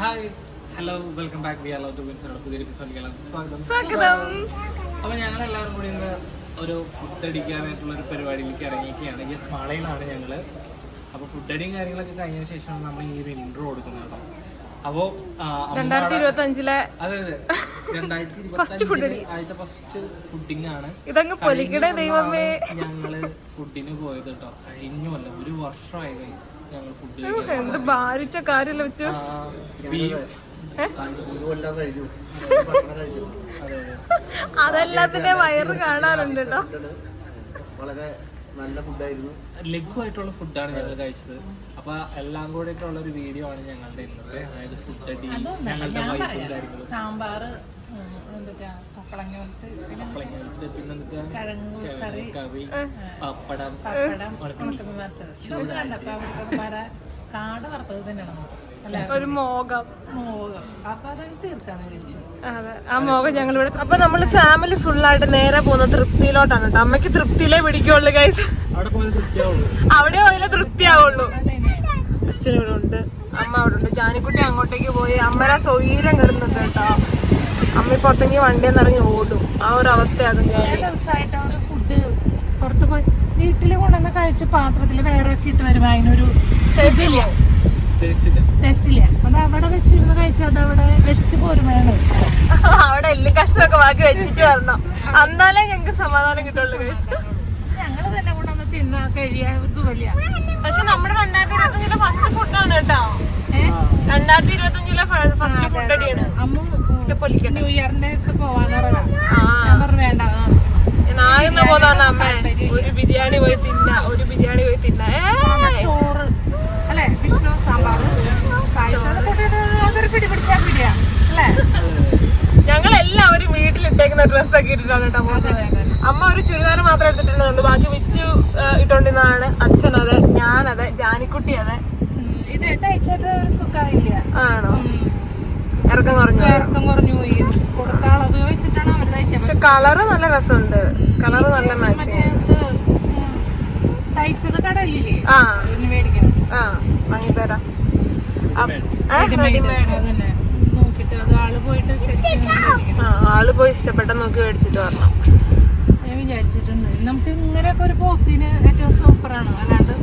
Hi hello welcome back we love to വിൻസറുടെ പുതിയൊരു എപ്പിസോഡിലേക്ക് സ്വാഗതം. സ്വാഗതം. അപ്പോൾ ഞങ്ങൾ എല്ലാവരും കൂടി ഇന്ന് ഒരു ഫുഡ് അടിക്കാനായിട്ടുള്ള ഒരു പരിപാടിയിലേക്ക് ഇറങ്ങിയിരിക്കുകയാണ്. ജസ്റ്റ് മാളയിലാണ് ഞങ്ങൾ അപ്പോൾ ഫുഡ് അടിയും കാര്യങ്ങളൊക്കെ കഴിഞ്ഞ ശേഷമാണ് നമ്മൾ ഈ ഒരു ഇൻട്രോ കൊടുക്കുന്നത് കേട്ടോ. അപ്പോൾ രണ്ടായിരത്തി ഇരുപത്തി അഞ്ചിലെ അതെ അതെ. രണ്ടായിരത്തി ഫസ്റ്റ് ആദ്യത്തെ ഫസ്റ്റ് ഫുഡിങ് ആണ്. ഇതങ്ങ് പൊലിക്കണേ ദൈവമേ. ഞങ്ങൾ ഫുഡിന് പോയത് കേട്ടോ. കഴിഞ്ഞല്ല ഒരു വർഷമായി ഗൈസ് ഞങ്ങൾ ഫുഡ് എന്ത് ഭാരിച്ച കാര്യമല്ല വെച്ചു അതെല്ലാത്തിന്റെ വയറ് കാണാറുണ്ട് കേട്ടോ. വളരെ നല്ല ഫുഡായിരുന്നു ലഘുവായിട്ടുള്ള ഫുഡാണ് ഞങ്ങൾ കഴിച്ചത്. അപ്പൊ എല്ലാം കൂടെ ഒരു വീഡിയോ ആണ് ഞങ്ങളുടെ ഇന്നത്തെ അതായത് ഫുഡ് ഞങ്ങളുടെ വൈഫും കറി. പപ്പടം കാട് വറുത്തത് തന്നെയാണ് ഒരു മോകം മോകം അപ്പൊ തീർക്കാന്ന് അതെ. ആ മോകം ഞങ്ങൾ ഇവിടെ അപ്പൊ നമ്മൾ ഫാമിലി ഫുള്ളായിട്ട് ആയിട്ട് നേരെ പോകുന്ന തൃപ്തിയിലോട്ടാണ് കേട്ടോ. അമ്മയ്ക്ക് തൃപ്തിയിലേ പിടിക്കുള്ളൂ ഗൈസ് അവിടെ പോയാലേ തൃപ്തിയാവുള്ളൂ. അച്ഛൻ ഇവിടെ ഉണ്ട് അമ്മ അവിടെ ഉണ്ട് ജാനിക്കുട്ടി അങ്ങോട്ടേക്ക് പോയി. അമ്മരെ സ്വൈരം കിടന്നുണ്ട് കേട്ടോ. അമ്മ പുറത്തെങ്കിൽ വണ്ടി വണ്ടിയിൽ നിന്ന് ഇറങ്ങി ഓടും. ആ ഒരു അവസ്ഥയാകും ദിവസമായിട്ട് ഫുഡ് പുറത്ത് പോയി. വീട്ടിൽ കൊണ്ടുവന്ന് കഴിച്ച പാത്രത്തിൽ വേറെ ഒക്കെ ഇട്ട് വരുമ്പോ അതിനൊരു ടേസ്റ്റില്ല അത് അവിടെ വെച്ചിരുന്ന് കഴിച്ചാൽ അത് അവിടെ വെച്ച് പോരുമ്പോഴാണ്. അവിടെ എല്ലാം കഷ്ടമൊക്കെ ബാക്കി വെച്ചിട്ട് വരണം. എന്നാലേ ഞങ്ങക്ക് സമാധാനം കിട്ടുള്ളൂ ഞങ്ങൾ ഞങ്ങൾ തന്നെ കൊണ്ടുവന്ന് തിന്നാ കഴിയാ സുഖമില്ല. പക്ഷെ നമ്മുടെ രണ്ടായിരത്തി ഇരുപത്തഞ്ചിലെ ഫസ്റ്റ് ഫുഡാണ് കേട്ടോ. രണ്ടായിരത്തി ഇരുപത്തഞ്ചിലെ ഫസ്റ്റ് ഫുഡ് അടിയാണ്. അമ്മ ന്യൂ ഇയറിന്റെ പോവാന്ന് അമ്മ? ഒരു ബിരിയാണി പോയി തിന്ന ഒരു ബിരിയാണി പോയി തിന്ന. ചോറ്. അല്ലെ വിഷ്ണു സാമ്പാർ പായസം അതൊക്കെ ഇട്ടിട്ട് അതൊരു പിടി പിടിച്ചാ പിടിയാ. അല്ലേ? ഞങ്ങൾ എല്ലാവരും വീട്ടിലിട്ടേക്കുന്ന ഡ്രസ് ഒക്കെ ഇട്ടിട്ടാണ് കേട്ടോ പോകുന്നത് അമ്മ ഒരു ചുരിദാർ മാത്രം എടുത്തിട്ടുള്ളതുണ്ട്. ബാക്കി വെച്ചു ഇട്ടോണ്ടിരുന്നതാണ്. അച്ഛൻ അത് ഞാനത് ജാനിക്കുട്ടി അതെ. ഇത് തയ്ച്ചത് ഒരു സുഖമില്ല ആണോ? ഇറക്കം കുറഞ്ഞു ഇറക്കം കുറഞ്ഞു പോയി. കൊടുത്ത അളവ് വെച്ചിട്ടാണ് അവർ തയ്ച്ചത്. പക്ഷെ കളറ് നല്ല രസമുണ്ട്. കളറ് നല്ല മാച്ചിങ് തയ്ച്ചത് കടയില്ലേ ആ. മേടിക്കണം ആ വാങ്ങിത്തരാം. നോക്കിട്ട് അത് ആൾ പോയിട്ട് ശരിക്കും ആൾ പോയി ഇഷ്ടപ്പെട്ട നോക്കി മേടിച്ചിട്ട് വരണം. ഞാൻ വിചാരിച്ചിട്ടുണ്ട്. നമുക്ക് ഇങ്ങനെയൊക്കെ ഒരു പോക്കിന് ഏറ്റവും സൂപ്പറാണ് അല്ലാണ്ട്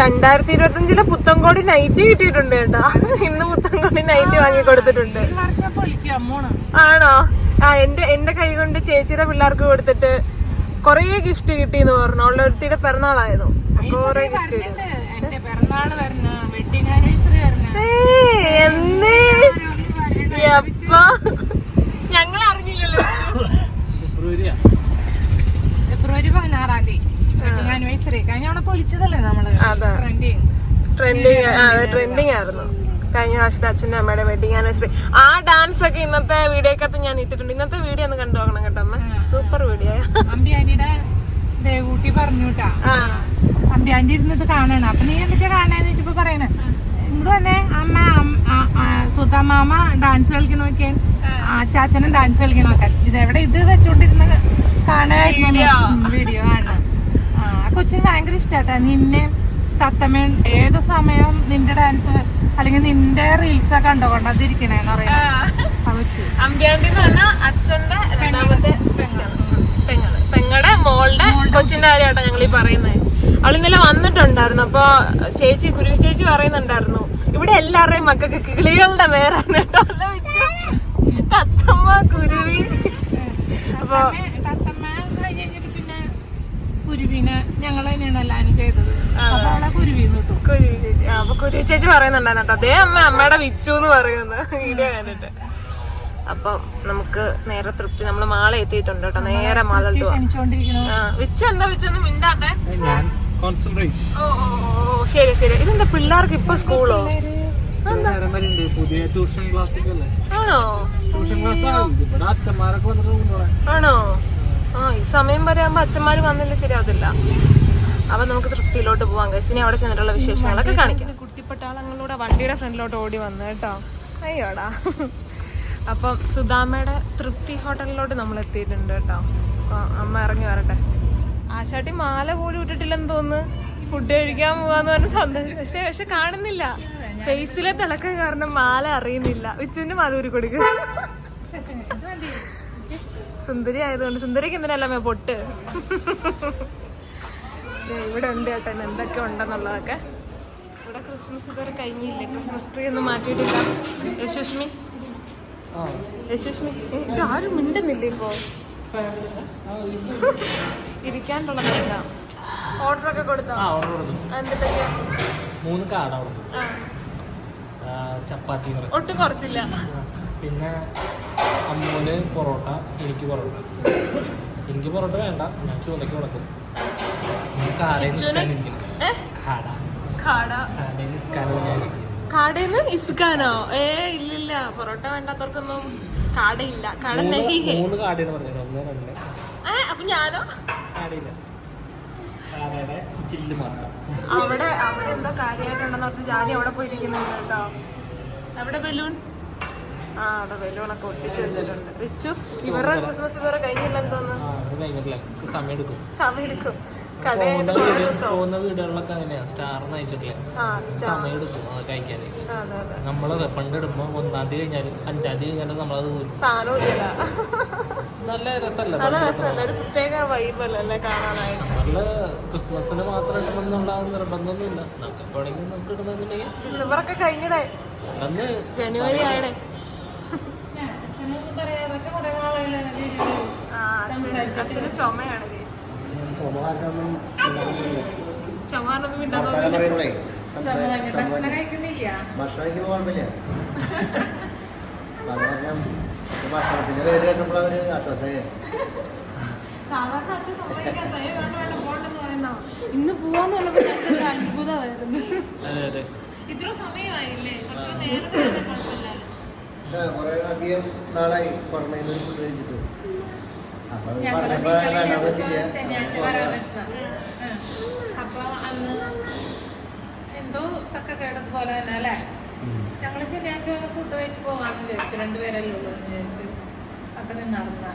രണ്ടായിരത്തി ഇരുപത്തി അഞ്ചിലെ പുത്തൻകോടി നൈറ്റ് കിട്ടിയിട്ടുണ്ട് കേട്ടോ. ഇന്ന് പുത്തൻകോടി നൈറ്റ് വാങ്ങി കൊടുത്തിട്ടുണ്ട്. ആണോ? ആ എന്റെ എന്റെ കൈ കൊണ്ട് ചേച്ചിയുടെ പിള്ളേർക്ക് കൊടുത്തിട്ട് കൊറേ ഗിഫ്റ്റ് കിട്ടി എന്ന് പറഞ്ഞു. ഉള്ളൊരുത്തിയുടെ പിറന്നാളായിരുന്നു. കൊറേ ഗിഫ്റ്റ് കിട്ടി ഉണ്ട്. എന്റെ പിറന്നാൾ വരണ വെഡിങ് ആനിവേഴ്സറി വരണ ഏയ്, എന്നേ എപ്പ ഞങ്ങൾ അറിഞ്ഞില്ലല്ലോ ഫെബ്രുവരിയാ ഫെബ്രുവരി പതിനാറാം തീയതി വെഡിങ് ആനിവേഴ്സറി കഴിഞ്ഞ തവണ പൊലിച്ചതല്ലേ നമ്മൾ അതെ ട്രെൻഡിങ് ട്രെൻഡിങ് അതെ ട്രെൻഡിങ് ആയിരുന്നു കഴിഞ്ഞ പ്രാവശ്യത്തെ അച്ഛന്റെ അമ്മയുടെ വെഡിങ് ആനിവേഴ്സറി ആ ഡാൻസ് ഒക്കെ ഇന്നത്തെ വീഡിയോക്കകത്ത് ഞാൻ ഇട്ടിട്ടുണ്ട്. ഇന്നത്തെ വീഡിയോ ഒന്ന് കണ്ടു നോക്കണം കേട്ടോ അമ്മ. സൂപ്പർ വീഡിയോ ദേവൂട്ടി പറഞ്ഞുട്ടാ ആ. അമ്പിയാന്റെ ഇരുന്നത് കാണണം. അപ്പൊ നീ എന്തൊക്കെയാ കാണാന്ന് വെച്ചപ്പോ പറയണേ. ഇങ്ങോട്ട് വന്നേ. അമ്മ സുധാമാമ ഡാൻസ് കളിക്കണ നോക്കിയാൻ ചാച്ചനും ഡാൻസ് കളിക്കണ ഇതെവിടെ ഇത് വെച്ചോണ്ടിരുന്ന കാണായിരുന്നു വീഡിയോ കാണണം ആ ആ കൊച്ചിന് ഭയങ്കര ഇഷ്ടാട്ടാ. നിന്നെ തത്തമ്മ ഏത് സമയം നിന്റെ ഡാൻസ് അല്ലെങ്കിൽ നിന്റെ റീൽസ് ഒക്കെ പറയാ കൊച്ചു അമ്പ്യാന്റി എന്ന് പറഞ്ഞാൽ അച്ഛന്റെ രണ്ടാമത്തെ സിസ്റ്റർ പെങ്ങൾ. പെങ്ങളുടെ മോളുടെ കൊച്ചിന്റെ കാര്യമാട്ടോ ഞങ്ങൾ ഈ പറയുന്നത് അവൾ ഇന്നലെ വന്നിട്ടുണ്ടായിരുന്നു. അപ്പൊ ചേച്ചി കുരുവി ചേച്ചി പറയുന്നുണ്ടായിരുന്നു. ഇവിടെ എല്ലാവരുടെയും മക്കൾക്ക് കിളികളുടെ പേരാണ് കേട്ടോ. തത്തമ്മ കുരുവി അപ്പൊ കുരുവിനെ ഞങ്ങൾ തന്നെയാണ് എല്ലാരും ചെയ്തത് അപ്പൊ അവളെ കുരുവിന്ന് കിട്ടും കുരുവി ചേച്ചി ആ, അപ്പൊ കുരു ചേച്ചി പറയുന്നുണ്ടായിരുന്നു കേട്ടോ. അതേ അമ്മ അമ്മയുടെ വിച്ചു എന്ന് പറയുന്നു. വീഡിയോ കണ്ടിട്ട്. അപ്പൊ നമുക്ക് നേരെ തൃപ്തി. നമ്മൾ മാള എത്തിയിട്ടുണ്ട് കേട്ടോ. നേരെ മാള വിച്ചു എന്താ വിച്ചൊന്നും മിണ്ടാത്തെ. ഓ ഓ, ശരി ശരി. ഇതെന്താ പിള്ളേർക്ക് ഇപ്പൊ സ്കൂളോ? പുതിയ ട്യൂഷൻ ആണോ? ട്യൂഷൻ ക്ലാസ് ഇവിടെ അച്ഛന്മാരൊക്കെ വന്നിട്ട് കൊണ്ടുപോകാൻ ആണോ? ആ ഈ സമയം വരെ ആകുമ്പോ അച്ഛന്മാര് വന്നില്ല ശരിയാവത്തില്ല. അപ്പൊ നമുക്ക് തൃപ്തിയിലോട്ട് പോവാം കേസിനെ ഇനി അവിടെ ചെന്നിട്ടുള്ള വിശേഷങ്ങളൊക്കെ കാണിക്കാം. കുട്ടിപ്പട്ടാളങ്ങളുടെ വണ്ടിയുടെ ഫ്രണ്ടിലോട്ട് ഓടി വന്നു കേട്ടോ. അയ്യോടാ. അപ്പം സുധാമയുടെ തൃപ്തി ഹോട്ടലിലോട്ട് നമ്മൾ എത്തിയിട്ടുണ്ട് കേട്ടോ. അപ്പൊ അമ്മ ഇറങ്ങി വരട്ടെ. ആശാട്ടി മാല പോലും ഇട്ടിട്ടില്ലെന്ന് തോന്നുന്നു. ഫുഡ് കഴിക്കാൻ പോവാന്ന് പറഞ്ഞ സന്തോഷം പക്ഷെ പക്ഷെ കാണുന്നില്ല. ഫേസിലെ തിളക്കം കാരണം മാല അറിയുന്നില്ല. ഉച്ചുവിന്റെ മാലൂരി കൊടുക്കുക സുന്ദരി ആയതുകൊണ്ട്. സുന്ദരിക്ക് എന്തിനല്ലേ പൊട്ട്? ഇവിടെ ഉണ്ട് കേട്ടോ എന്തൊക്കെ ഉണ്ടെന്നുള്ളതൊക്കെ. ഇവിടെ ക്രിസ്മസ് ഇതുവരെ കഴിഞ്ഞില്ല? ക്രിസ്മസ് ട്രീ ഒന്നും മാറ്റിയിട്ടില്ല. യശുഷ്മി ആ. യശുഷ്മി ഇത് ആരും മിണ്ടുന്നില്ല ഇപ്പോ. ഇരിക്കാനുള്ളതല്ല. ഓർഡർ ഒക്കെ കൊടുത്തോ? ആ ഓർഡർ കൊടുത്തു. എന്തൊക്കെയാ മൂന്ന് കാട ചപ്പാത്തി ഒട്ടും കുറച്ചില്ല. പിന്നെ അമ്മൂന് പൊറോട്ട എനിക്ക് പൊറോട്ട. എനിക്ക് പൊറോട്ട വേണ്ട. ഞാൻ ചൂന്നയ്ക്ക് കൊടുക്കും. ഞാൻ കാടയിൽ അച്ചുവിന്? നിസ്കാരം ഇരിക്കുന്നു. ഏ കാട. കാടേന്ന് ഇസ്കാനോ? ഏ ഇല്ലില്ല. പൊറോട്ട വേണ്ടാത്തവർക്കൊന്നും കാടയില്ല. കാട അപ്പൊ ഞാനോ? അവിടെ അവിടെ എന്തോ കാര്യമായിട്ടുണ്ടെന്ന് ഓർത്ത് ജാതി അവിടെ പോയിരിക്കുന്നുണ്ട് കേട്ടോ. അവിടെ ബലൂൺ? ആ അവിടെ ബലൂണൊക്കെ ഒട്ടിച്ചു വെച്ചിട്ടുണ്ട്. വെച്ചു ഇവരുടെ ക്രിസ്മസ് ഇതുവരെ തോന്നുന്നു കടയായിട്ട് പോകുന്ന വീടുകളിലൊക്കെ അങ്ങനെയാ. സ്റ്റാർ നയിച്ചിട്ടില്ല ആ സമയം എടുക്കും അത് കഴിക്കാനായിട്ട് അതെ അതെ. നമ്മളത് പണ്ട് ഇടുമ്പോ ഒന്നാം തീയതി കഴിഞ്ഞാലും അഞ്ചാം തീയതി കഴിഞ്ഞാലും നമ്മളത് നല്ല രസമല്ല നല്ല രസമല്ല ഒരു പ്രത്യേക വൈബല്ലേ കാണാനായിട്ട്? നമ്മൾ ക്രിസ്മസിന് മാത്രം ഇടണമെന്നുള്ള നിർബന്ധമൊന്നുമില്ല. നമുക്ക് എപ്പോഴെങ്കിലും നമുക്ക് ഇടണമെന്നുണ്ടെങ്കിൽ ഡിസംബറൊക്കെ കഴിഞ്ഞിടേ. ജനുവരി ആയിടേ. അച്ഛന് ചുമയാണ് ചുമാനൊന്നും ഭക്ഷണം കഴിക്കുന്നില്ല? ഭക്ഷണം കുഴപ്പമില്ല ഭക്ഷണത്തിന്റെ പേര് കേട്ടപ്പോൾ അവർ ആശ്വാസമായി സാധാരണ അച്ഛൻ സമ്മതിക്കാത്ത "ഏയ് വേണ്ട വേണ്ട പോണ്ടെന്ന് പറയുന്ന ഇന്ന് പോവാന്ന് അത്ഭുതമായിരുന്നു. അതെ അതെ. ഇത്ര സമയമായില്ലേ? കുറച്ചുകൂടെ നേരത്തെ കുഴപ്പമില്ലായിരുന്നു. കുറെ അധികം നാളായി പുറമേ നിന്ന് ഫുഡ് കഴിച്ചിട്ട് അപ്പൊ അത് പറഞ്ഞപ്പോ വേണ്ടാന്ന് വെച്ചില്ല. അപ്പൊ അന്ന് എന്തോ തക്കക്കേടത് പോലെ തന്നെ അല്ലേ. ഞങ്ങൾ ശനിയാഴ്ച വന്ന് ഫുഡ് കഴിച്ച് പോവാന്ന് വിചാരിച്ചു. രണ്ടുപേരല്ലേ ഉള്ളൂ എന്ന് വിചാരിച്ചു. അപ്പൊ നിന്നറിഞ്ഞ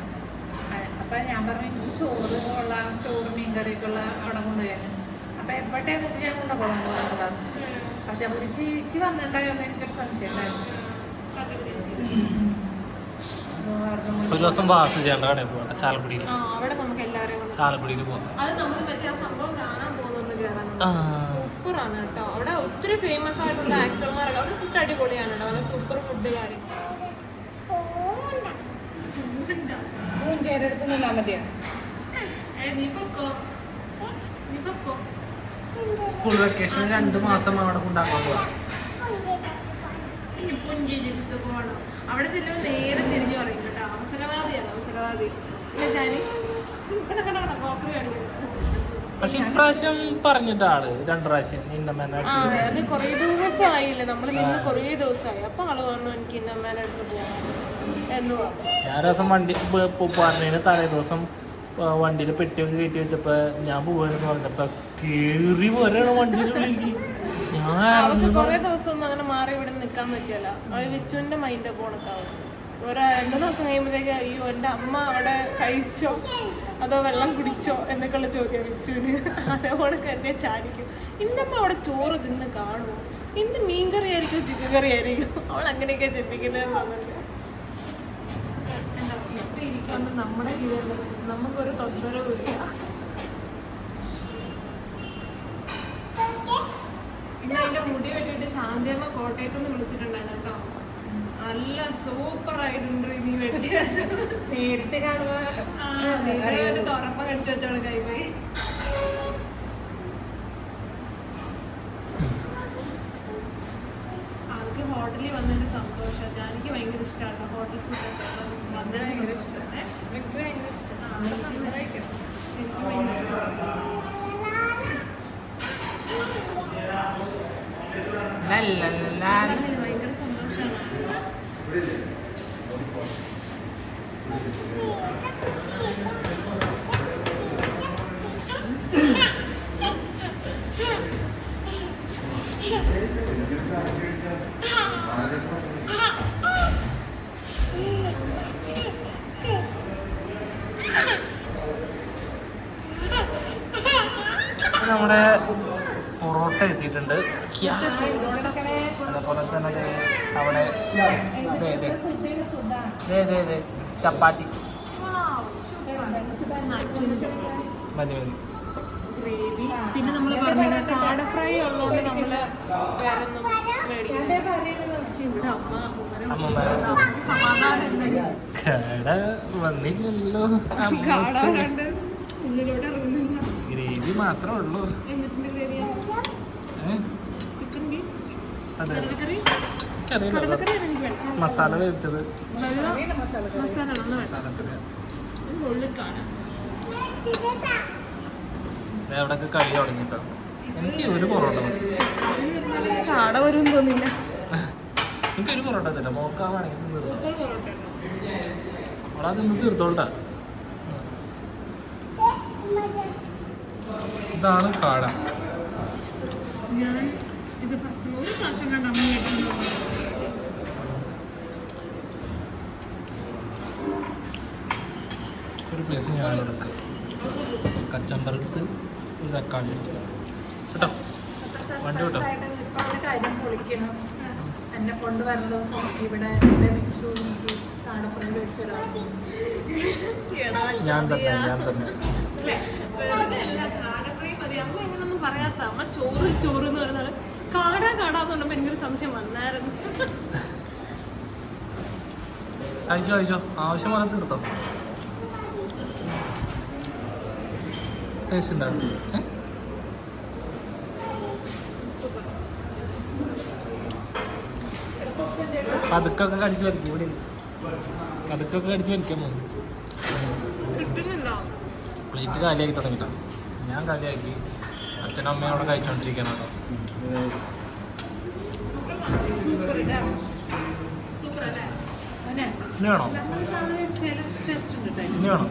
അപ്പൊ ഞാൻ പറഞ്ഞു എനിക്ക് ചോറ് ഉള്ള ചോറ് മീൻകറിയൊക്കെ ഉള്ള അവിടെ കൊണ്ടുപോയാൽ അപ്പൊ എപ്പോഴത്തേന്ന് വെച്ച് ഞാൻ കൊണ്ടുപോകാൻ പറഞ്ഞതാണ് പക്ഷെ ഒരു ചേച്ചി വന്നിട്ടുണ്ടായിരുന്നു എനിക്കൊരു സംശയം ഉണ്ടായിരുന്നു. പറഞ്ഞു, ഒരു ദിവസം വാസു ചെയ്യേണ്ട കടയിൽ പോകണ്ട ചാലക്കുടിയിൽ. ചാലക്കുടിയിൽ പോകാം കേട്ടോ. അവിടെ ഒത്തിരി ഫേമസ് ആയിട്ടുള്ള ആക്ടർമാരൊക്കെ അവിടെ ഫുഡ് അടിപൊളിയാണ് കേട്ടോ. നല്ല സൂപ്പർ മതിയോ? പൊക്കോ? സ്കൂൾ വെക്കേഷൻ രണ്ടു മാസം അവിടെ കൊണ്ടാക്കാൻ പോകാം ഇനി പുഞ്ചിരിക്ക് പോകണം. അവിടെ ചെല്ലുമ്പോൾ നേരെ തിരിഞ്ഞു പറയും കേട്ടോ. അവസരവാദിയാണ് അവസരവാദി. പക്ഷെ ഇപ്രാവശ്യം പറഞ്ഞിട്ട് ആൾ രണ്ടു പ്രാവശ്യം അത് കൊറേ ദിവസമായില്ലേ നമ്മൾ നിന്ന് കുറേ ദിവസമായി അപ്പൊ ആൾ പറഞ്ഞു എനിക്ക് ഇന്നമ്മേനെ അടുത്ത് പോകാം എന്ന് പറഞ്ഞു. ഞാൻ ദിവസം വണ്ടി പറഞ്ഞതിന് തലേ ദിവസം വണ്ടിയിൽ പെട്ടിയൊക്കെ കയറ്റി വെച്ചപ്പോ ഞാൻ പോവാന്ന് പറഞ്ഞപ്പോ കേറി പോരാണ് ഞാൻ അവർക്ക്. കുറെ ദിവസം അങ്ങനെ മാറി ഇവിടെ നിൽക്കാൻ പറ്റില്ല അത് വിച്ചുവിന്റെ മൈൻഡ് പോണക്കാവും ഒരു രണ്ടു ദിവസം കഴിയുമ്പോഴത്തേക്ക് അയ്യോ എന്റെ അമ്മ അവിടെ കഴിച്ചോ? അതോ വെള്ളം കുടിച്ചോ? എന്നൊക്കെയുള്ള ചോദ്യം വിച്ചുവിന് അതേപോലെ തന്നെ ചാരിക്കും ഇന്നമ്മ അവിടെ ചോറ് തിന്ന് കാണുമോ ഇന്ന് മീൻകറി ആയിരിക്കും ചിക്കൻ കറി ആയിരിക്കും? അവൾ അങ്ങനെയൊക്കെ ചിന്തിക്കുന്നത് തോന്നുന്നുണ്ട്. ഇപ്പൊ ഇരിക്കാണ്ട് നമ്മുടെ ജീവിതത്തിൽ നമുക്കൊരു തൊന്തരവും ഇല്ല. പിന്നെ എന്റെ മുടി വെട്ടിട്ട് ശാന്തിയമ്മ കോട്ടയത്ത് നിന്ന് വിളിച്ചിട്ടുണ്ടായിരുന്നു കേട്ടോ. നല്ല സൂപ്പർ ആയിട്ടുണ്ട് നീ വെട്ടിയത് നേരിട്ട് കാണുമ്പോ തുറപ്പ കടിച്ചു വെച്ചോളെ കൈ അവർക്ക് ഹോട്ടലിൽ വന്നതിന്റെ സന്തോഷം. എനിക്ക് ഭയങ്കര ഇഷ്ടമാണ് ഹോട്ടൽ ഫുഡ് വന്നത് ഭയങ്കര ഇഷ്ടമാണ് എനിക്ക് ഭയങ്കര ഇഷ്ടമാണ് എനിക്ക് ഭയങ്കര ഇഷ്ടമാണ് നമ്മുടെ കിട്ടിയിട്ടുണ്ട് ക്യാ. അതേപോലെ തന്നെ ദേ അവിടെ ദേ, ദേ. ദേ, ദേ, ദേ. ചപ്പാത്തി. മതി മതി. ഗ്രേവി. പിന്നെ നമ്മൾ കാട ഫ്രൈ ഉള്ളതുകൊണ്ട് നമ്മൾ വേറെ ഒന്നും കട വന്നില്ലല്ലോ ഗ്രേവി മാത്രമേ ഉള്ളൂ? ചിക്കൻ ബീഫ് അതെ എനിക്കറിയില്ല മസാല വേവിച്ചത്. എവിടൊക്കെ കഴി തുടങ്ങിട്ടോ. എനിക്ക് ഒരു പൊറോട്ട കാട വരും തോന്നില്ല എനിക്ക് ഒരു പൊറോട്ട തരാം മോക്കാവാണെങ്കിൽ തീർത്തോ അവളാ തിന്ന് തീർത്തോളട്ടാ. ഇതാണ് കാട. ഞാൻ ഇത് ഫസ്റ്റ് ഒരു പ്രാവശ്യം കണ്ട അമ്മ മേടിക്കുന്നത് ഒരു പ്ലേസ് ഞാൻ എടുക്കുക കച്ചമ്പറത്ത് ഒരു തക്കാളി എടുക്കുക കേട്ടോ? വണ്ടി കേട്ടോ ഞാൻ തന്നെ ഞാൻ തന്നെ. അമ്മ പറയാത്ത അമ്മ കാടാ കാടാന്ന് സംശയം ആവശ്യം തീർത്തോ ടേസ്റ്റ് ഉണ്ടാവും? പതുക്കൊക്കെ കടിച്ചു വലിക്കും ഇവിടെ പതുക്കൊക്കെ കടിച്ചു വലിക്കാൻ പോകും പ്ലേറ്റ് കാലിയാക്കി തുടങ്ങിട്ടാണ് ഞാൻ കാലിയാക്കി അച്ഛനും അമ്മയും അവിടെ കഴിച്ചോണ്ടിരിക്കണം ഇനി വേണോ. ഇനി വേണോ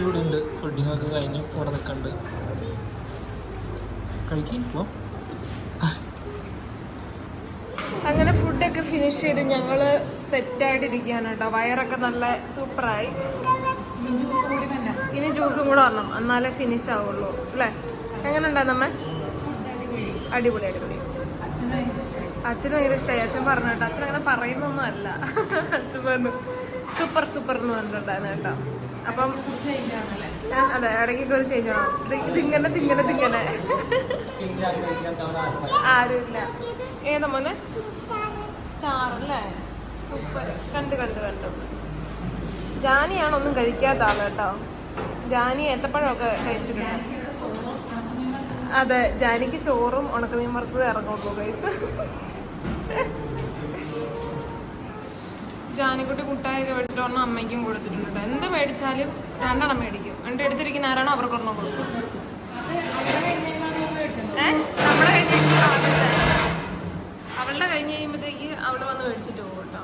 ഇവിടെ ഉണ്ട്. ഫുഡിങ് ഒക്കെ കഴിഞ്ഞ് ഇവിടെ നിൽക്കുന്നുണ്ട് കഴിക്കി പോ അങ്ങനെ ഫുഡൊക്കെ ഫിനിഷ് ചെയ്ത് ഞങ്ങൾ സെറ്റായിട്ടിരിക്കുകയാണ് കേട്ടോ. വയറൊക്കെ നല്ല സൂപ്പറായി ഇനി ജ്യൂസും കൂടെ വരണം. എന്നാലേ ഫിനിഷ് ആവുള്ളൂ. അല്ലേ? എങ്ങനെ ഉണ്ടായിരുന്നമ്മ അടിപൊളി അടിപൊളി. അച്ഛന് ഭയങ്കര ഇഷ്ടമായി അച്ഛൻ പറഞ്ഞു കേട്ടോ. അച്ഛൻ അങ്ങനെ പറയുന്നൊന്നും അല്ല. അച്ഛൻ പറഞ്ഞു സൂപ്പർ സൂപ്പർ എന്ന് പറഞ്ഞിട്ടുണ്ടായിരുന്നു കേട്ടോ. അപ്പം അതെ ഇടയ്ക്കൊക്കെ ഒരു ചേഞ്ച് ആണോ തിങ്ങനെ തിങ്ങനെ തിങ്ങനെ ആരുമില്ല. ഏതാ മോനെ? സ്റ്റാർ അല്ലേ? സൂപ്പർ. കണ്ട് കണ്ട് കണ്ടു. ജാനിയാണ് ഒന്നും കഴിക്കാത്ത ആൾ കേട്ടോ. ജാനി ഏത്തപ്പഴമൊക്കെ കഴിച്ചിട്ടുണ്ട് അതെ ജാനിക്ക് ചോറും ഉണക്കമീൻ വറുത്തത് ഇറങ്ങുള്ളൂ ഗൈസ് ജാനിക്കുട്ടി മുട്ടായൊക്കെ മേടിച്ചിട്ട് ഒരെണ്ണം അമ്മയ്ക്കും കൊടുത്തിട്ടുണ്ട്. എന്ത് മേടിച്ചാലും രണ്ടെണ്ണം മേടിക്കും എന്റെ എടുത്തിരിക്കുന്ന ആരാണോ അവർക്കൊരെണ്ണം കൊടുക്കും? നമ്മുടെ അവളുടെ. കഴിഞ്ഞ് കഴിയുമ്പോഴത്തേക്ക് അവൾ വന്ന് മേടിച്ചിട്ട് പോകും കേട്ടോ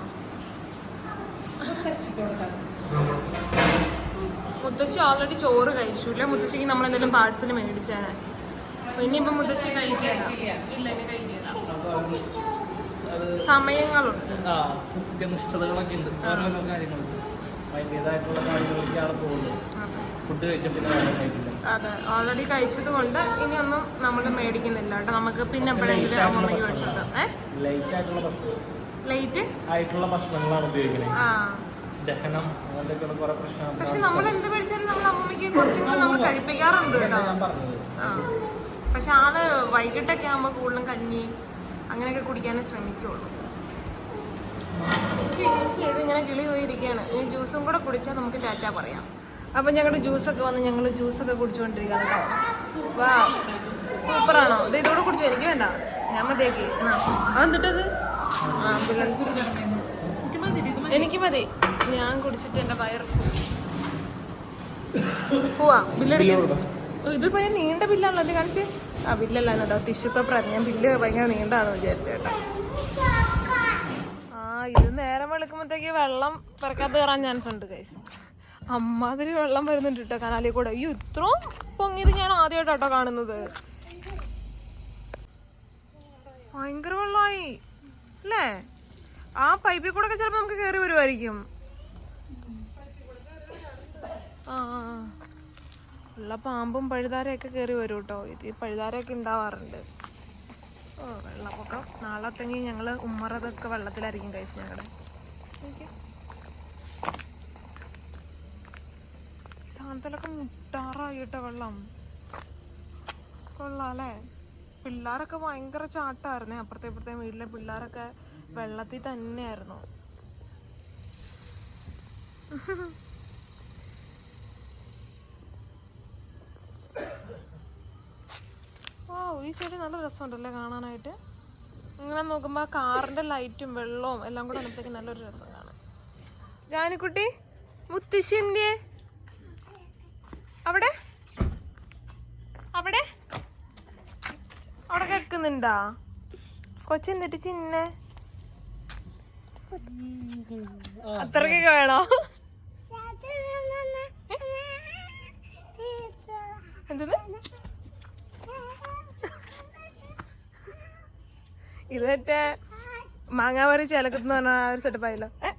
മുത്തശ്ശി ഓൾറെഡി ചോറ് കഴിച്ചില്ല? മുത്തശ്ശിക്ക് നമ്മൾ എന്തെങ്കിലും പാർസൽ മേടിച്ചാണ് ഇനിയിപ്പം മുത്തശ്ശി കഴിക്കില്ല ഇല്ല ഇനി കഴിക്കില്ല സമയങ്ങളുണ്ട്. കൃത്യനിഷ്ഠതകളൊക്കെ ഉണ്ട് ഓരോരോ കാര്യങ്ങളുണ്ട്. അതിന്റെതായിട്ടുള്ള ഫുഡ് പിന്നെ അതെ ഓൾറെഡി കഴിച്ചത് കൊണ്ട് ഇനിയൊന്നും നമ്മൾ മേടിക്കുന്നില്ല കേട്ടോ. നമുക്ക് പിന്നെ എപ്പോഴെങ്കിലും അമ്മമ്മയ്ക്ക് ഭക്ഷണം ലേറ്റ് ആയിട്ടുള്ള ഭക്ഷണങ്ങളാണ് ഉപയോഗിക്കുന്നത് ആ. ദഹനം അങ്ങനത്തെയൊക്കെയുള്ള കുറെ പ്രശ്നം പക്ഷെ നമ്മൾ എന്ത് നമ്മൾ അമ്മയ്ക്ക് കുറച്ചും കൂടെ നമ്മൾ കഴിപ്പിക്കാറുണ്ട് കേട്ടോ. ഞാൻ പറഞ്ഞത്. ആ. പക്ഷെ ആൾ വൈകിട്ടൊക്കെ ആകുമ്പോൾ കൂടുതലും കഞ്ഞി അങ്ങനെയൊക്കെ കുടിക്കാനേ ശ്രമിക്കുള്ളൂ. ഇങ്ങനെ കിളി പോയിരിക്കുകയാണ്. ഈ ജ്യൂസും കൂടെ കുടിച്ചാൽ നമുക്ക് ടാറ്റ പറയാം. അപ്പം ഞങ്ങളുടെ ജ്യൂസൊക്കെ വന്ന് ഞങ്ങൾ ജ്യൂസൊക്കെ കുടിച്ചുകൊണ്ടിരിക്കുകയാണ് കേട്ടോ. വാ സൂപ്പറാണോ? ഇത് ഇതോടെ കുടിച്ചു എനിക്ക് വേണ്ട. ഞാൻ മതിയാക്കി. ആ അതെന്തിട്ടത്? ആ ambulance. എനിക്ക് മതി. ഞാൻ കുടിച്ചിട്ട് എന്റെ വയർ പോവാ. ബില്ലടിക്കാം ഇത് ഭയങ്കര നീണ്ട ബില്ലാണല്ലോ. അത് കാണിച്ച്? ആ ബില്ലല്ല കേട്ടോ. ടിഷ്യൂ പേപ്പർ ഞാൻ ബില്ല് ഭയങ്കര നീണ്ടാന്ന് വിചാരിച്ചേട്ടാ ആ ഇത് നേരം വെളുക്കുമ്പോഴത്തേക്ക് വെള്ളം പിറക്കാത്ത കയറാൻ ചാൻസ് ഉണ്ട് കൈസ് അമ്മാതിരി വെള്ളം വരുന്നുണ്ട് കേട്ടോ കനാലിൽ കൂടെ. അയ്യോ ഇത്രയും പൊങ്ങിയത് ഞാൻ ആദ്യമായിട്ടോ കാണുന്നത്. ഭയങ്കര വെള്ളമായി. അല്ലേ? ആ പൈപ്പിൽ കൂടെ ഒക്കെ ചിലപ്പോ നമുക്ക് കേറി വരുമായിരിക്കും ആ. ഉള്ള പാമ്പും പഴുതാരയൊക്കെ കയറി വരും കേട്ടോ ഇത് പഴുതാരയൊക്കെ ഉണ്ടാവാറുണ്ട്. ഓ വെള്ളപ്പൊക്കം. നാളത്തെങ്കിൽ ഞങ്ങൾ ഉമ്മറതൊക്കെ വെള്ളത്തിലായിരിക്കും കഴിച്ച് ഞങ്ങളുടെ സാധനത്തിലൊക്കെ മുട്ടാറായി കേട്ടോ വെള്ളം. കൊള്ളാം അല്ലേ? പിള്ളേരൊക്കെ ഭയങ്കര ചാട്ടായിരുന്നേ. അപ്പുറത്തെ ഇപ്പുറത്തെ വീട്ടിലെ പിള്ളേരൊക്കെ വെള്ളത്തിൽ തന്നെയായിരുന്നു. ആ ഈ ചെടി നല്ല രസമുണ്ടല്ലേ കാണാനായിട്ട്? ഇങ്ങനെ നോക്കുമ്പോ ആ കാറിന്റെ ലൈറ്റും വെള്ളവും എല്ലാം കൂടെ വന്നപ്പോഴത്തേക്ക് നല്ലൊരു രസം കാണാം. ജാനിക്കുട്ടി മുത്തശ്ശിന്റെ അവിടെ? അവിടെ? അവിടെ കേൾക്കുന്നുണ്ടാ കൊച്ചെന്നിട്ട് ചിന്നെ? അത്രക്കൊക്കെ വേണോ? എന്തെന്ന്? ഇത് മറ്റേ മാങ്ങാവറി ചിലക്കെന്ന് പറഞ്ഞ ആ ഒരു സെറ്റപ്പായല്ലോ ഏ?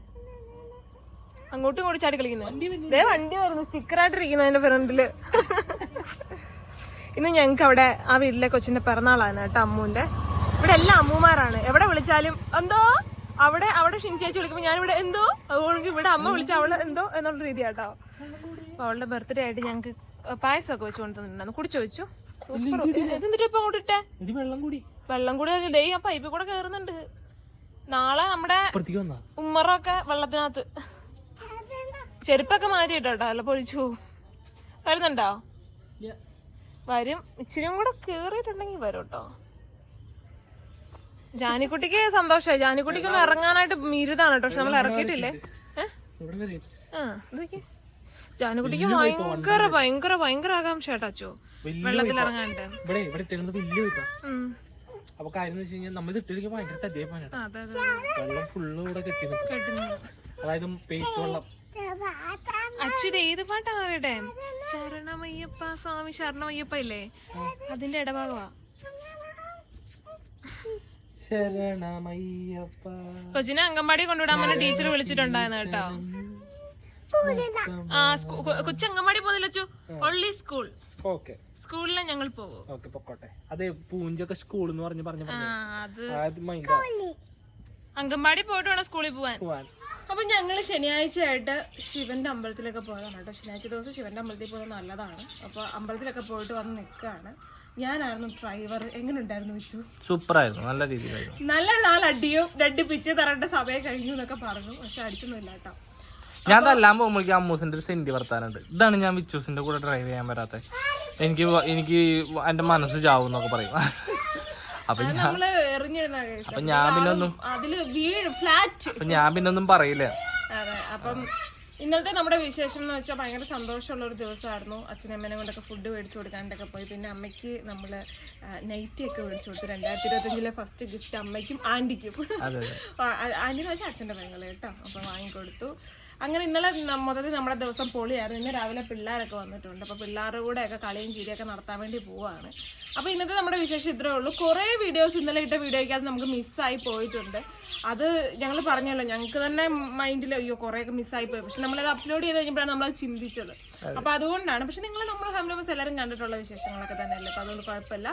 അങ്ങോട്ടും ഇങ്ങോട്ടും ചാടി കളിക്കുന്നത് ദേ വണ്ടി വരുന്നു. സ്റ്റിക്കറായിട്ടിരിക്കുന്നു അതിന്റെ ഫ്രണ്ടിൽ. ഇന്ന് ഞങ്ങൾക്ക് അവിടെ ആ വീട്ടിലെ കൊച്ചിന്റെ പിറന്നാളാണ് കേട്ടോ അമ്മൂന്റെ ഇവിടെ എല്ലാം അമ്മൂമാരാണ്. എവിടെ വിളിച്ചാലും എന്തോ? അവിടെ അവിടെ ഷിൻ ചേച്ചി വിളിക്കുമ്പോ ഞാനിവിടെ എന്തോ? അതുകൊണ്ട് ഇവിടെ അമ്മ വിളിച്ച അവൾ എന്തോ എന്നുള്ള രീതിയാട്ടോ. അപ്പൊ അവളുടെ ബർത്ത്ഡേ ആയിട്ട് ഞങ്ങക്ക് പായസമൊക്കെ വെച്ച് കൊണ്ടുവന്നിട്ടുണ്ടായിരുന്നു കുടിച്ചു വെച്ചു സൂപ്പർ എന്നിട്ട് ഇപ്പൊ അങ്ങോട്ട് ഇട്ടേ? ഇടി വെള്ളം കൂടി. വെള്ളം കൂടി ഡേ ആ പൈപ്പിൽ കൂടെ കേറുന്നുണ്ട്. നാളെ നമ്മുടെ ഉമ്മറൊക്കെ വെള്ളത്തിനകത്ത്. ചെരുപ്പൊക്കെ മാറ്റിട്ടോ അല്ല പൊളിച്ചു. വരുന്നുണ്ടോ? വരും. ഇച്ചിരി കൂടെ കേറിയിട്ടുണ്ടെങ്കിൽ വരും കേട്ടോ ജാനിക്കുട്ടിക്ക് സന്തോഷമായി. ജാനിക്കുട്ടിക്ക് ഒന്ന് ഇറങ്ങാനായിട്ട് മിരുതാണ് കേട്ടോ. പക്ഷെ നമ്മൾ ഇറക്കിയിട്ടില്ലേ? ആ. ജാനിക്കുട്ടിക്ക് ഭയങ്കര ഭയങ്കര ഭയങ്കര ആകാംക്ഷ കേട്ടോ അച്ചോ. വെള്ളത്തിൽ ഇറങ്ങാണ്ട് ഇവിടെ ഇവിടെ ഇട്ടിരുന്നത് വലിയ വെച്ചാ ഉം. അപ്പൊ കാര്യം എന്ന് വെച്ച് കഴിഞ്ഞാൽ നമ്മൾ ഇട്ടിരിക്കുമ്പോ ഭയങ്കര ചതിയെ അതെ അതെ അതെ. വെള്ളം ഫുള്ള് ഇവിടെ കെട്ടി അതായത് പേസ്റ്റ് വെള്ളം. അച്ഛത് ഏത് പാട്ടാ അവരുടെ ശരണമയ്യപ്പ സ്വാമി ശരണമയ്യപ്പ ഇല്ലേ? അതിന്റെ ഇടഭാഗമാ കൊച്ചിനെ അംഗൻവാടി കൊണ്ടുവിടാൻ പറഞ്ഞ ടീച്ചർ വിളിച്ചിട്ടുണ്ടായിരുന്നു കേട്ടോ. ആ കൊച്ചു അംഗൻവാടി പോകുന്നില്ല ഓൺലി ഒള്ളി സ്കൂൾ ഓക്കെ. സ്കൂളിലെ ഞങ്ങൾ പോകും ഓക്കെ പൊക്കോട്ടെ. അതെ പൂഞ്ചൊക്കെ സ്കൂൾ എന്ന് പറഞ്ഞു പറഞ്ഞു. ആ അത് അത് മൈൻഡ് അംഗൻവാടി പോയിട്ട് വേണം സ്കൂളിൽ പോവാൻ. പോവാൻ. അപ്പൊ ഞങ്ങൾ ശനിയാഴ്ച ആയിട്ട് ശിവന്റെ അമ്പലത്തിലൊക്കെ പോയതാണ് കേട്ടോ. ശനിയാഴ്ച ദിവസം ശിവന്റെ അമ്പലത്തിൽ പോകുന്നത് നല്ലതാണ്. അപ്പൊ അമ്പലത്തിലൊക്കെ പോയിട്ട് വന്ന് നിൽക്കുകയാണ്. ഞാനായിരുന്നു ഡ്രൈവർ എങ്ങനെ ഉണ്ടായിരുന്നു വിഷു? സൂപ്പർ ആയിരുന്നു നല്ല രീതിയിലായിരുന്നു. നല്ല നാല് അടിയും രണ്ട് പിച്ച് തരേണ്ട സമയം കഴിഞ്ഞു എന്നൊക്കെ പറഞ്ഞു. പക്ഷെ അടിച്ചൊന്നുമില്ല കേട്ടോ. ഞാൻ തല്ലാൻ പോകുമ്പോഴേക്കും അമ്മൂസിന്റെ ഒരു സെന്റി വർത്താനുണ്ട്. ഇതാണ് ഞാൻ വിച്ചൂസിന്റെ കൂടെ ഡ്രൈവ് ചെയ്യാൻ വരാത്തത് എനിക്ക് എനിക്ക് എന്റെ മനസ്സ് ചാവും എന്നൊക്കെ പറയും. അപ്പൊ ഞാൻ അപ്പൊ ഞാൻ പിന്നെ ഒന്നും അതിൽ ഫ്ലാറ്റ് അപ്പൊ ഞാൻ പിന്നെ ഒന്നും പറയില്ല. അപ്പം ഇന്നലത്തെ നമ്മുടെ വിശേഷം എന്ന് വെച്ചാൽ ഭയങ്കര സന്തോഷമുള്ള ഒരു ദിവസമായിരുന്നു അച്ഛനമ്മേനെ കൊണ്ടൊക്കെ ഫുഡ് മേടിച്ചു കൊടുക്കാണ്ടൊക്കെ പോയി. പിന്നെ അമ്മയ്ക്ക് നമ്മൾ നൈറ്റി ഒക്കെ മേടിച്ചു കൊടുത്തു. രണ്ടായിരത്തി ഇരുപത്തഞ്ചിലെ ഫസ്റ്റ് ഗിഫ്റ്റ് അമ്മയ്ക്കും അതെ ആന്റി എന്ന് വെച്ചാൽ അച്ഛന്റെ പെങ്ങളെ കേട്ടോ. അപ്പൊ വാങ്ങിക്കൊടുത്തു. അങ്ങനെ ഇന്നലെ മൊത്തത്തിൽ നമ്മുടെ ദിവസം പൊളിയായിരുന്നു. ഇന്ന് രാവിലെ പിള്ളേരൊക്കെ വന്നിട്ടുണ്ട്. അപ്പോൾ പിള്ളേരുടെ കൂടെ ഒക്കെ കളിയും ചിരിയൊക്കെ നടത്താൻ വേണ്ടി പോവാണ്. അപ്പോൾ ഇന്നത്തെ നമ്മുടെ വിശേഷം ഇത്രേ ഉള്ളൂ. കുറേ വീഡിയോസ് ഇന്നലെ ഇട്ട വീഡിയോയ്ക്കകത്ത് നമുക്ക് മിസ്സായി പോയിട്ടുണ്ട്. അത് ഞങ്ങൾ പറഞ്ഞല്ലോ ഞങ്ങൾക്ക് തന്നെ മൈൻഡിൽ അയ്യോ കുറേയൊക്കെ മിസ്സായി പോയി. പക്ഷെ നമ്മളത് അപ്ലോഡ് ചെയ്ത് കഴിഞ്ഞപ്പോഴാണ് നമ്മളത് ചിന്തിച്ചത്. അപ്പൊ അതുകൊണ്ടാണ്. പക്ഷെ നിങ്ങൾ നമ്മുടെ ഫാമിലി മെമ്പേഴ്സ് എല്ലാവരും കണ്ടിട്ടുള്ള വിശേഷങ്ങളൊക്കെ തന്നെയല്ലേ? അപ്പോൾ അതുകൊണ്ട് കുഴപ്പമില്ല.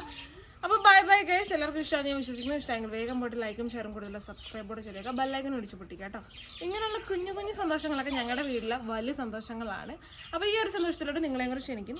അപ്പൊ ബൈ ബൈ ഗൈസ് എല്ലാവർക്കും ഇഷ്ടമാണ് ഞാൻ വിശ്വസിക്കുന്നു. ഇഷ്ടമെങ്കിൽ വേഗം പോയിട്ട് ലൈക്കും ഷെയറും കൂടുതൽ സബ്സ്ക്രൈബ് കൂടെ ചെയ്തേക്ക. ബെല്ലൈക്കൻ ഒടിച്ചു പൊട്ടിക്കുക കേട്ടോ. ഇങ്ങനെയുള്ള കുഞ്ഞു കുഞ്ഞു സന്തോഷങ്ങളൊക്കെ ഞങ്ങളുടെ വീട്ടിലെ വലിയ സന്തോഷങ്ങളാണ്. അപ്പൊ ഈ ഒരു സന്തോഷത്തിലോട്ട് നിങ്ങളെയും കൂടെ ക്ഷണിക്കും